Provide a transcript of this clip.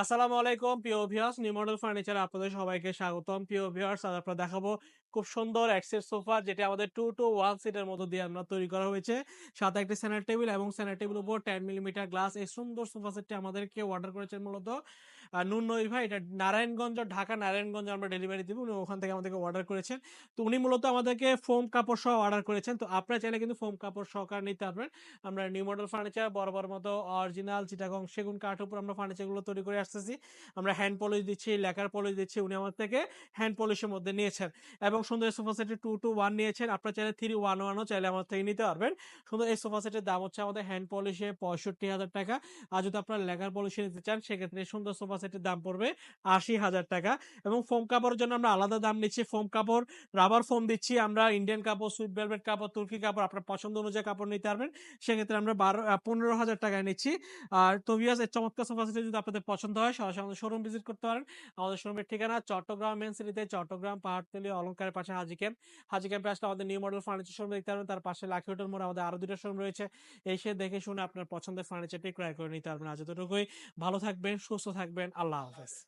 আসসালামু আলাইকুম, প্রিয় ভিউয়ার্স নিউ মডেল ফার্নিচারে আপনাদের সবাইকে স্বাগতম। প্রিয় ভিউয়ার্স আজ আপনারা দেখাবো খুব সুন্দর এক্সের সোফা যেটা আমাদের টু টু ওয়ান সিটের মতো দিয়ে আমরা তৈরি করা হয়েছে। সাথে একটি সেনার টেবিল এবং সেনার টেবিল উপর টেন মিলিমিটার গ্লাস এই সুন্দর সোফা সেটটি আমাদেরকে অর্ডার করেছেন মূলত। নুন নই ভাই, এটা নারায়ণগঞ্জ, ঢাকা নারায়ণগঞ্জ আমরা ডেলিভারি দিব, উনি ওখান থেকে আমাদেরকে অর্ডার করেছেন। তো উনি মূলত আমাদেরকে ফোম কাপড় সহ অর্ডার করেছেন। তো আপনারা চাইলে কিন্তু ফোম কাপড় সহকার নিতে পারবেন। আমরা নিউ মডেল ফার্নিচার বড় বড় মতো অরিজিনাল চিটাগং সেগুন কাঠের উপর আমরা ফার্নিচারগুলো তৈরি করে আসতেছি। আমরা হ্যান্ড পলিশ দিচ্ছি লেখার পলিশ দিচ্ছি, উনি আমার থেকে হ্যান্ড পলিশের মধ্যে নিয়েছেন। এবং সুন্দর সোফা সেটের টু টু ওয়ান নিয়েছেন। আপনার চাইলে থ্রি ওয়ান ওয়ানও চাইলে আমার থেকে নিতে পারবেন। সুন্দর এই সোফা সেটের দাম হচ্ছে আমাদের হ্যান্ড পলিশে পঁয়ষট্টি হাজার টাকা। আর যদি আপনার লেগার পলিশে নিতে চান, সেক্ষেত্রে সুন্দর সোফা সেটের দাম পড়বে আশি হাজার টাকা। এবং ফোম কাপড়ের জন্য আমরা আলাদা দাম নিচ্ছি। ফোম কাপড় রাবার ফোম দিচ্ছি আমরা। ইন্ডিয়ান কাপড় সুইট ভেলভেট কাপড়, তুর্কি কাপড়, আপনার পছন্দ অনুযায়ী কাপড় নিতে পারবেন। সেক্ষেত্রে আমরা বারো পনেরো হাজার টাকায় নিচ্ছি। আর তো ভিউয়ার্স এই চমৎকার সোফা সেট যদি আপনাদের পছন্দ হয়, সরাসরি আমাদের শোরুম ভিজিট করতে পারেন। আমাদের শোরুমের ঠিকানা চট্টগ্রাম মেন সিটিতে চট্টগ্রাম, পাহাড়তলি অলঙ্কারের পাশে হাজি ক্যাম্প। হাজি ক্যাম্পে আসলে আমাদের নিউ মডেল ফার্নিচার শোরুম দেখতে পারবেন। তার পাশে লাখি হোটেল মোড়ে আমাদের আরও দুটো শোরুম রয়েছে। এসে দেখে শুনে আপনার পছন্দের ফার্নিচারটি ক্রয় করে নিতে পারবেন। আজ এতটুকুই। ভালো থাকবেন, সুস্থ থাকবেন। আল্লাহ হাফেজ।